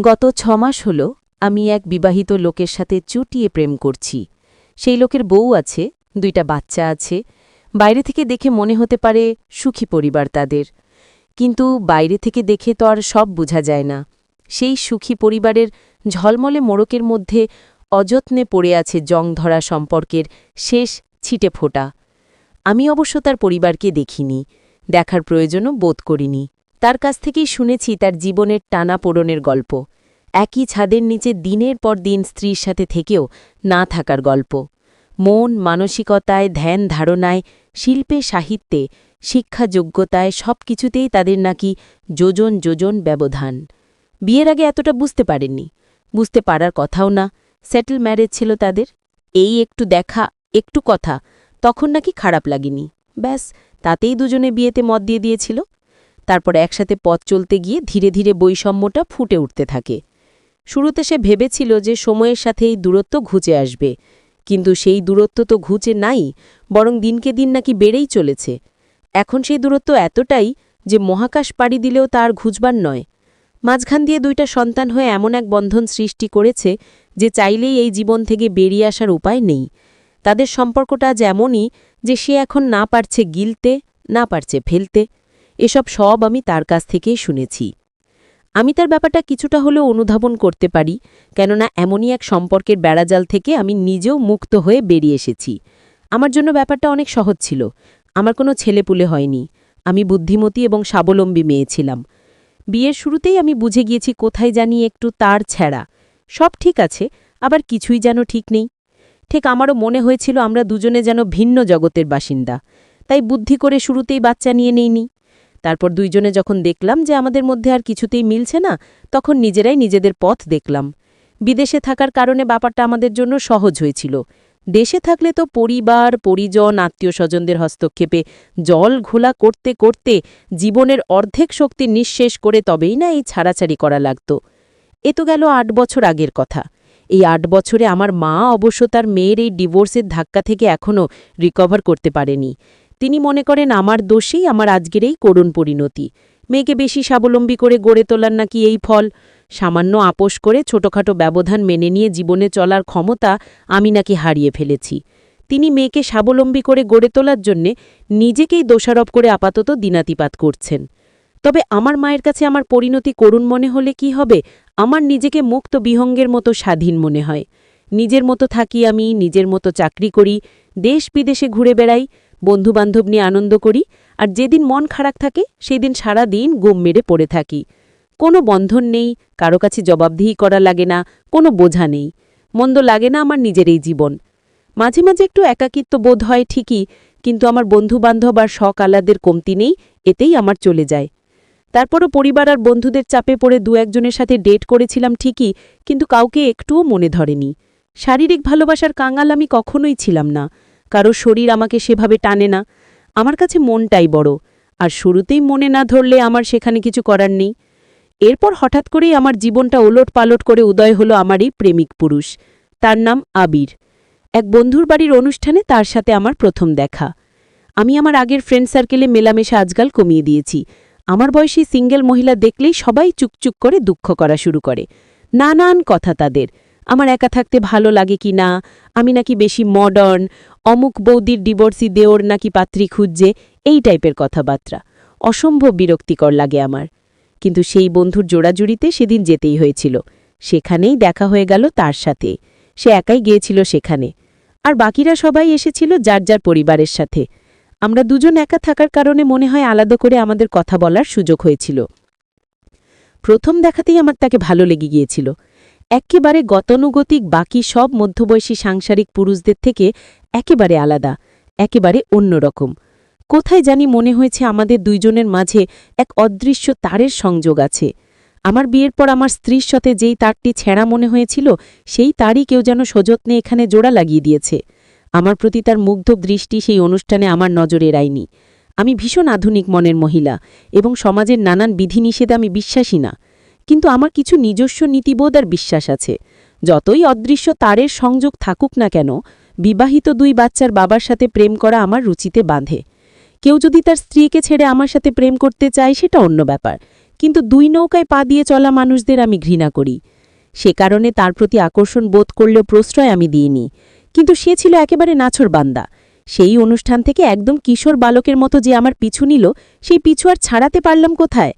গত ছমাস হল আমি এক বিবাহিত লোকের সাথে চুটিয়ে প্রেম করছি। সেই লোকের বউ আছে, দুইটা বাচ্চা আছে। বাইরে থেকে দেখে মনে হতে পারে সুখী পরিবার তাদের। কিন্তু বাইরে থেকে দেখে তো আর সব বোঝা যায় না। সেই সুখী পরিবারের ঝলমলে মোড়কের মধ্যে অযত্নে পড়ে আছে জং ধরা সম্পর্কের শেষ ছিটে ফোটা আমি অবশ্য তার পরিবারকে দেখিনি, দেখার প্রয়োজনও বোধ করিনি। তার কাছ থেকেই শুনেছি তার জীবনের টানা পোড়নের গল্প। একই ছাদের নিচে দিনের পর দিন স্ত্রীর সাথে থেকেও না থাকার গল্প। মন, মানসিকতায়, ধ্যান ধারণায়, শিল্পে, সাহিত্যে, শিক্ষা, যোগ্যতায় সব কিছুতেই তাদের নাকি যোজন যোজন ব্যবধান। বিয়ের আগে এতটা বুঝতে পারেননি। বুঝতে পারার কথাও না। সেটেল ম্যারেজ ছিল তাদের। এই একটু দেখা, একটু কথা, তখন নাকি খারাপ লাগেনি। ব্যাস, তাতেই দুজনে বিয়েতে মত দিয়ে দিয়েছিল। তারপর একসাথে পথ চলতে গিয়ে ধীরে ধীরে বৈষম্যটা ফুটে উঠতে থাকে। শুরুতে সে ভেবেছিল যে সময়ের সাথে এই দূরত্ব ঘুচে আসবে, কিন্তু সেই দূরত্ব তো ঘুচে নাই, বরং দিনকে দিন নাকি বেড়েই চলেছে। এখন সেই দূরত্ব এতটাই যে মহাকাশ পাড়ি দিলেও তার ঘুচবার নয়। মাঝখান দিয়ে দুইটা সন্তান হয়ে এমন এক বন্ধন সৃষ্টি করেছে যে চাইলেই এই জীবন থেকে বেরিয়ে আসার উপায় নেই। তাদের সম্পর্কটা যেমনই যে সে এখন না পারছে গিলতে, না পারছে ফেলতে এসব সব আমি তার কাছ থেকেই শুনেছি। আমি তার ব্যাপারটা কিছুটা হলেও অনুধাবন করতে পারি, কেননা এমনই এক সম্পর্কের বেড়াজাল থেকে আমি নিজেও মুক্ত হয়ে বেরিয়ে এসেছি। আমার জন্য ব্যাপারটা অনেক সহজ ছিল। আমার কোনো ছেলেপুলে হয়নি। আমি বুদ্ধিমতী এবং স্বাবলম্বী মেয়ে ছিলাম। বিয়ের শুরুতেই আমি বুঝে গিয়েছি কোথায় জানি একটু তার ছেঁড়া। সব ঠিক আছে, আবার কিছুই যেন ঠিক নেই। ঠিক আমারও মনে হয়েছিল আমরা দুজনে যেন ভিন্ন জগতের বাসিন্দা। তাই বুদ্ধি করে শুরুতেই বাচ্চা নিয়ে নেইনি। তারপর দুইজনে যখন দেখলাম যে আমাদের মধ্যে আর কিছুতেই মিলছে না, তখন নিজেরাই নিজেদের পথ দেখলাম। বিদেশে থাকার কারণে ব্যাপারটা আমাদের জন্য সহজ হয়েছিল। দেশে থাকলে তো পরিবার, পরিজন আত্মীয় স্বজনদের হস্তক্ষেপে জল ঘোলা করতে করতে জীবনের অর্ধেক শক্তি নিঃশেষ করে তবেই না এই ছাড়াছাড়ি করা লাগত। এ তো গেল আট বছর আগের কথা। এই আট বছরে আমার মা অবশ্য তার মেয়ের এই ডিভোর্সের ধাক্কা থেকে এখনও রিকভার করতে পারেনি। তিনি মনে করেন, আমার দোষেই আমার আজকের এই করুণ পরিণতি। মেয়েকে বেশি স্বাবলম্বী করে গড়ে তোলার নাকি এই ফল? সামান্য আপোষ করে ছোটখাটো ব্যবধান মেনে নিয়ে জীবনে চলার ক্ষমতা আমি নাকি হারিয়ে ফেলেছি। তিনি মেয়েকে স্বাবলম্বী করে গড়ে তোলার জন্যে নিজেকেই দোষারোপ করে আপাতত দিনাতিপাত করছেন। তবে আমার মায়ের কাছে আমার পরিণতি করুণ মনে হলে কি হবে? আমার নিজেকে মুক্ত বিহঙ্গের মতো স্বাধীন মনে হয়। নিজের মতো থাকি আমি, নিজের মতো চাকরি করি, দেশ বিদেশে ঘুরে বেড়াই বন্ধুবান্ধব নিয়ে আনন্দ করি, আর যেদিন মন খারাপ থাকে, সেদিন সারা দিন গুম মেরে পড়ে থাকি। কোনো বন্ধন নেই, কারও কাছে জবাবদিহি করা লাগে না, কোনো বোঝা নেই। মন্দ লাগে না আমার নিজের এই জীবন। মাঝে মাঝে একটু একাকিত্ব বোধ হয় ঠিকই, কিন্তু আমার বন্ধুবান্ধব আর শখ আলাদের কমতি নেই, এতেই আমার চলে যায়। তারপরও পরিবার আর বন্ধুদের চাপে পড়ে দু একজনের সাথে ডেট করেছিলাম ঠিকই, কিন্তু কাউকে একটুও মনে ধরেনি। শারীরিক ভালোবাসার কাঙাল আমি কখনোই ছিলাম না। কারও শরীর আমাকে সেভাবে টানে না। আমার কাছে মনটাই বড়, আর শুরুতেই মনে না ধরলে আমার সেখানে কিছু করার নেই। এরপর হঠাৎ করেই আমার জীবনটা ওলট পালট করে উদয় হলো আমারই প্রেমিক পুরুষ। তার নাম আবির। এক বন্ধুর বাড়ির অনুষ্ঠানে তার সাথে আমার প্রথম দেখা। আমি আমার আগের ফ্রেন্ড সার্কেলে মেলামেশা আজকাল কমিয়ে দিয়েছি। আমার বয়সী সিঙ্গেল মহিলা দেখলেই সবাই চুকচুক করে দুঃখ করা শুরু করে। নানান কথা তাদের। আমার একা থাকতে ভালো লাগে কি না? আমি নাকি বেশি মডার্ন অমুক বৌদির ডিভোর্সি দেওর নাকি পাত্রী খুঁজছে? এই টাইপের কথাবার্তা। অসম্ভব বিরক্তিকর লাগে আমার। কিন্তু সেই বন্ধুর জোড়াজুড়িতে সেদিন যেতেই হয়েছিল। সেখানেই দেখা হয়ে গেল তার সাথে। সে একাই গিয়েছিল সেখানে। আর বাকিরা সবাই এসেছিল যার যার পরিবারের সাথে। আমরা দুজন একা থাকার কারণে মনে হয় আলাদা করে আমাদের কথা বলার সুযোগ হয়েছিল। প্রথম দেখাতেই আমার তাকে ভালো লেগে গিয়েছিল। একেবারে গতানুগতিক বাকি সব মধ্যবয়সী সাংসারিক পুরুষদের থেকে একেবারে আলাদা, একেবারে অন্যরকম কোথায় জানি মনে হয়েছে আমাদের দুইজনের মাঝে এক অদৃশ্য তারের সংযোগ আছে। আমার বিয়ের পর আমার স্ত্রীর সাথে যেই তারটি ছেঁড়া মনে হয়েছিল, সেই তারই কেউ যেন সযত্নে এখানে জোড়া লাগিয়ে দিয়েছে। আমার প্রতি তার মুগ্ধ দৃষ্টি সেই অনুষ্ঠানে আমার নজর এড়ায়নি। আমি ভীষণ আধুনিক মনের মহিলা এবং সমাজের নানান বিধিনিষেধে আমি বিশ্বাসী না। কিন্তু আমার কিছু নিজস্ব নীতিবোধ আর বিশ্বাস আছে। যতই অদৃশ্য তারের সংযোগ থাকুক না কেন, বিবাহিত দুই বাচ্চার বাবার সাথে প্রেম করা আমার রুচিতে বাঁধে। কেউ যদি তার স্ত্রীকে ছেড়ে আমার সাথে প্রেম করতে চায়, সেটা অন্য ব্যাপার। কিন্তু দুই নৌকায় পা দিয়ে চলা মানুষদের আমি ঘৃণা করি। সে কারণে তার প্রতি আকর্ষণ বোধ করলেও প্রশ্রয় আমি দিইনি। কিন্তু সে ছিল একেবারে নাছর বান্দা। সেই অনুষ্ঠান থেকে একদম কিশোর বালকের মতো যে আমার পিছু নিল, সেই পিছু আর ছাড়াতে পারলাম কোথায়?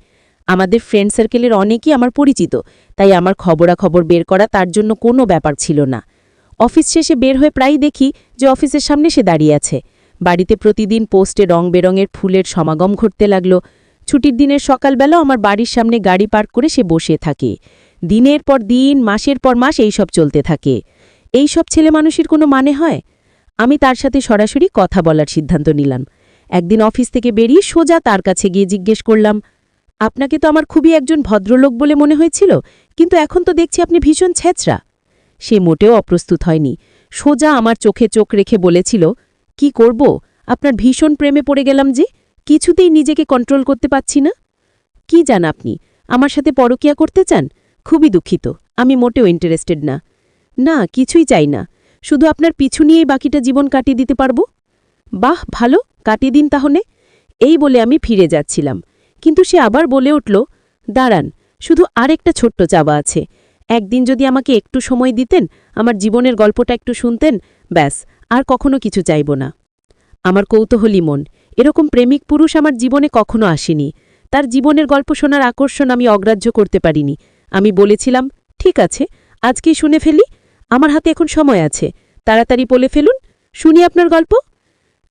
আমাদের ফ্রেন্ড সার্কেলের অনেকেই আমার পরিচিত, তাই আমার খবরাখবর বের করা তার জন্য কোনো ব্যাপার ছিল না। অফিস শেষে বের হয়ে প্রায়ই দেখি যে অফিসের সামনে সে দাঁড়িয়ে আছে। বাড়িতে প্রতিদিন পোস্টে রং বেরঙের ফুলের সমাগম ঘটতে লাগল। ছুটির দিনের সকালবেলা আমার বাড়ির সামনে গাড়ি পার্ক করে সে বসে থাকে। দিনের পর দিন, মাসের পর মাস এইসব চলতে থাকে। এই সব ছেলে মানুষের কোনো মানে হয়? আমি তার সাথে সরাসরি কথা বলার সিদ্ধান্ত নিলাম। একদিন অফিস থেকে বেরিয়ে সোজা তার কাছে গিয়ে জিজ্ঞেস করলাম আপনাকে তো আমার খুবই একজন ভদ্রলোক বলে মনে হয়েছিল, কিন্তু এখন তো দেখছি আপনি ভীষণ ছেঁচড়া। সে মোটেও অপ্রস্তুত হয়নি। সোজা আমার চোখে চোখ রেখে বলেছিল, কি করব? আপনার ভীষণ প্রেমে পড়ে গেলাম যে, কিছুতেই নিজেকে কন্ট্রোল করতে পাচ্ছি না। কি জান আপনি, আমার সাথে পরকিয়া করতে চান? খুবই দুঃখিত, আমি মোটেও ইন্টারেস্টেড না। না, কিছুই চাই না, শুধু আপনার পিছু নিয়েই বাকিটা জীবন কাটিয়ে দিতে পারব? বাহ, ভালো, কাটিয়ে দিন তাহলে। এই বলে আমি ফিরে যাচ্ছিলাম। কিন্তু সে আবার বলে উঠল, দাঁড়ান, শুধু আরেকটা ছোট্ট চাওয়া আছে। একদিন যদি আমাকে একটু সময় দিতেন, আমার জীবনের গল্পটা একটু শুনতেন, ব্যাস, আর কখনো কিছু চাইব না। আমার কৌতূহলী মন, এরকম প্রেমিক পুরুষ আমার জীবনে কখনো আসেনি। তার জীবনের গল্প শোনার আকর্ষণ আমি অগ্রাহ্য করতে পারিনি। আমি বলেছিলাম, ঠিক আছে, আজকেই শুনে ফেলি। আমার হাতে এখন সময় আছে। তাড়াতাড়ি বলে ফেলুন। শুনি আপনার গল্প।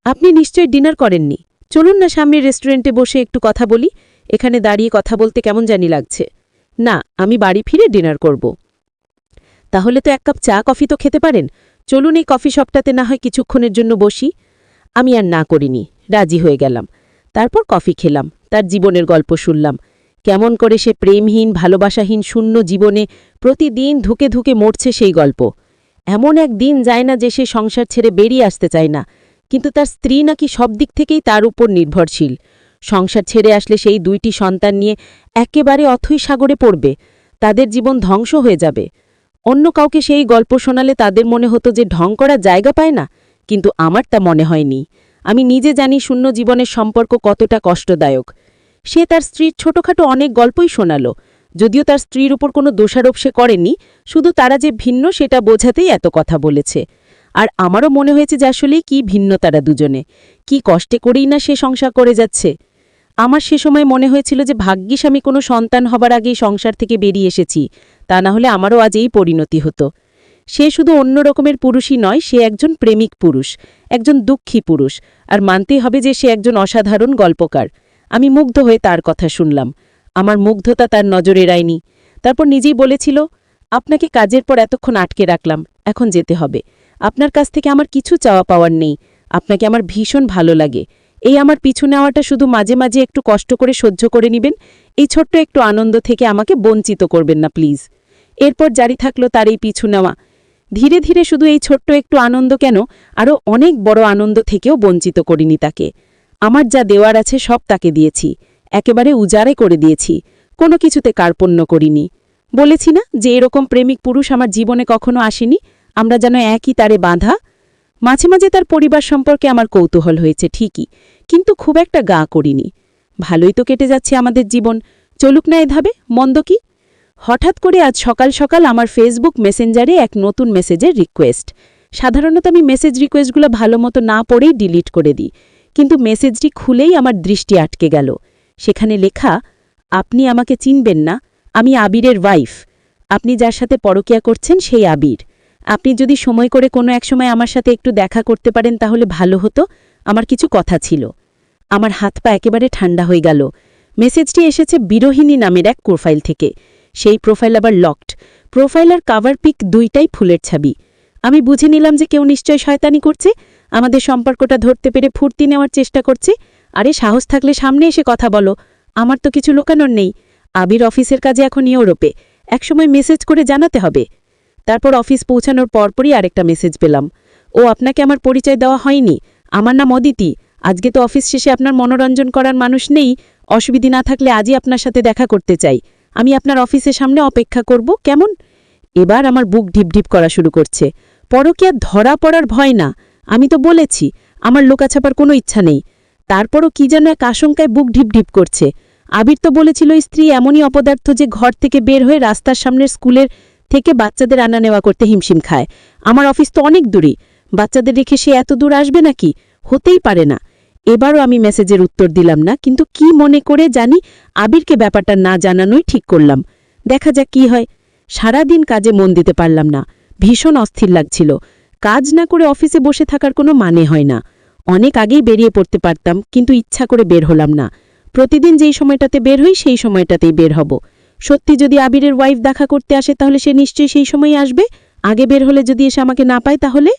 আপনি নিশ্চয়ই ডিনার করেননি। চলুন না সামনের রেস্টুরেন্টে বসে একটু কথা বলি। এখানে দাঁড়িয়ে কথা বলতে কেমন জানি লাগছে। না, আমি বাড়ি ফিরে ডিনার করব। তাহলে তো এক কাপ চা, কফি তো খেতে পারেন। চলুন এই কফি শপটাতে না হয় কিছুক্ষণের জন্য বসি। আমি আর না করিনি, রাজি হয়ে গেলাম। তারপর কফি খেলাম, তার জীবনের গল্প শুনলাম। কেমন করে সে প্রেমহীন, ভালোবাসাহীন, শূন্য জীবনে প্রতিদিন ধুকে ধুকে মরছে সেই গল্প। এমন এক দিন যায় না যে সে সংসার ছেড়ে বেরিয়ে আসতে চায় না। কিন্তু তার স্ত্রী নাকি সব দিক থেকেই তার উপর নির্ভরশীল। সংসার ছেড়ে আসলে সেই দুইটি সন্তান নিয়ে একেবারে অথই সাগরে পড়বে। তাদের জীবন ধ্বংস হয়ে যাবে। অন্য কাউকে সেই গল্প শোনালে তাদের মনে হতো যে ঢং করার জায়গা পায় না, কিন্তু আমার তা মনে হয়নি। আমি নিজে জানি শূন্য জীবনের সম্পর্ক কতটা কষ্টদায়ক। সে তার স্ত্রীর ছোটখাটো অনেক গল্পই শোনাল। যদিও তার স্ত্রীর উপর কোনো দোষারোপ সে করেনি, শুধু তারা যে ভিন্ন সেটা বোঝাতেই এত কথা বলেছে। আর আমারও মনে হয়েছে যে আসলেই কি ভিন্ন তারা দুজনে। কি কষ্টে করেই না সে সংসার করে যাচ্ছে। আমার সে সময় মনে হয়েছিল যে ভাগ্যিস আমি কোনো সন্তান হবার আগেই সংসার থেকে বেরিয়ে এসেছি, তা না হলে আমারও আজ এই পরিণতি হতো। সে শুধু অন্য রকমের পুরুষই নয়, সে একজন প্রেমিক পুরুষ, একজন দুঃখী পুরুষ, আর মানতেই হবে যে সে একজন অসাধারণ গল্পকার। আমি মুগ্ধ হয়ে তার কথা শুনলাম। আমার মুগ্ধতা তার নজরে এড়ায়নি। তারপর নিজেই বলেছিল, আপনাকে কাজের পর এতক্ষণ আটকে রাখলাম, এখন যেতে হবে। আপনার কাছ থেকে আমার কিছু চাওয়া পাওয়ার নেই। আপনাকে আমার ভীষণ ভালো লাগে। এই আমার পিছু নেওয়াটা শুধু মাঝে মাঝে একটু কষ্ট করে সহ্য করে নিবেন। এই ছোট্ট একটু আনন্দ থেকে আমাকে বঞ্চিত করবেন না, প্লিজ। এরপর জারি থাকল তার এই পিছু নেওয়া। ধীরে ধীরে শুধু এই ছোট্ট একটু আনন্দ কেন, আরও অনেক বড় আনন্দ থেকেও বঞ্চিত করিনি তাকে। আমার যা দেওয়ার আছে সব তাকে দিয়েছি। একেবারে উজাড়ে করে দিয়েছি। কোনো কিছুতে কার্পণ্য করিনি। বলেছি না যে এরকম প্রেমিক পুরুষ আমার জীবনে কখনো আসেনি? আমরা যেন একই তারে বাঁধা। মাঝে মাঝে তার পরিবার সম্পর্কে আমার কৌতূহল হয়েছে, ঠিকই, কিন্তু খুব একটা গা করিনি। ভালোই তো কেটে যাচ্ছে আমাদের জীবন। চলুক না এধাবে, মন্দ কি? হঠাৎ করে আজ সকাল সকাল আমার ফেসবুক মেসেঞ্জারে এক নতুন মেসেজের রিকোয়েস্ট সাধারণত আমি মেসেজ রিকোয়েস্টগুলো ভালো মতো না পড়েই ডিলিট করে দিই, কিন্তু মেসেজটি খুলেই আমার দৃষ্টি আটকে গেল। সেখানে লেখা, আপনি আমাকে চিনবেন না, আমি আবিরের ওয়াইফ আপনি যার সাথে পরকিয়া করছেন সেই আবির। আপনি যদি সময় করে কোনো এক সময় আমার সাথে একটু দেখা করতে পারেন তাহলে ভালো হতো। আমার কিছু কথা ছিল। আমার হাত পা একেবারে ঠান্ডা হয়ে গেল। মেসেজটি এসেছে বিরোহিণী নামের এক প্রোফাইল থেকে। সেই প্রোফাইল আবার লকড প্রোফাইল আর কাভার পিক দুইটাই ফুলের ছাবি। আমি বুঝে নিলাম যে কেউ নিশ্চয় শয়তানি করছে। আমাদের সম্পর্কটা ধরতে পেরে ফুর্তি নেওয়ার চেষ্টা করছে। আরে সাহস থাকলে সামনে এসে কথা বলো। আমার তো কিছু লোকানোর নেই। আবির অফিসের কাজে এখন ইউরোপে। একসময় মেসেজ করে জানাতে হবে। তারপর অফিস পৌঁছানোর পরপরই আরেকটা মেসেজ পেলাম। ও, আপনাকে আমার পরিচয় দেওয়া হয়নি। আমার নাম অদিতি। আজকে তো অফিস শেষে আপনার মনোরঞ্জন করার মানুষ নেই। অসুবিধে না থাকলে আজই আপনার সাথে দেখা করতে চাই। আমি আপনার অফিসের সামনে অপেক্ষা করব। কেমন? এবার আমার বুক ঢিপঢিপ করা শুরু করছে। পরকিয়া ধরা পড়ার ভয় না। আমি তো বলেছি, আমার লোকাছাপার কোনো ইচ্ছা নেই। তারপরও কি যেন এক আশঙ্কায় বুক ঢিপঢিপ করছে। আবির তো বলেছিল, স্ত্রী এমনই অপদার্থ যে ঘর থেকে বের হয়ে রাস্তার সামনের স্কুলের থেকে বাচ্চাদের আনা নেওয়া করতে হিমশিম খায়। আমার অফিস তো অনেক দূরই বাচ্চাদের রেখে সে এত দূর আসবে নাকি? হতেই পারে না। এবারও আমি মেসেজের উত্তর দিলাম না, কিন্তু কি মনে করে জানি আবিরকে ব্যাপারটা না জানানোই ঠিক করলাম। দেখা যাক কি হয়। সারাদিন কাজে মন দিতে পারলাম না। ভীষণ অস্থির লাগছিল। কাজ না করে অফিসে বসে থাকার কোনো মানে হয় না। অনেক আগেই বেরিয়ে পড়তে পারতাম, কিন্তু ইচ্ছা করে বের হলাম না। প্রতিদিন যেই সময়টাতে বের হই, সেই সময়টাতেই বের হব। সত্যি যদি আবিরের ওয়াইফ দেখা করতে আসে, তাহলে সে নিশ্চয়ই সেই সময় আসবে? আগে বের হলে যদি এসে আমাকে না পায়, তাহলে?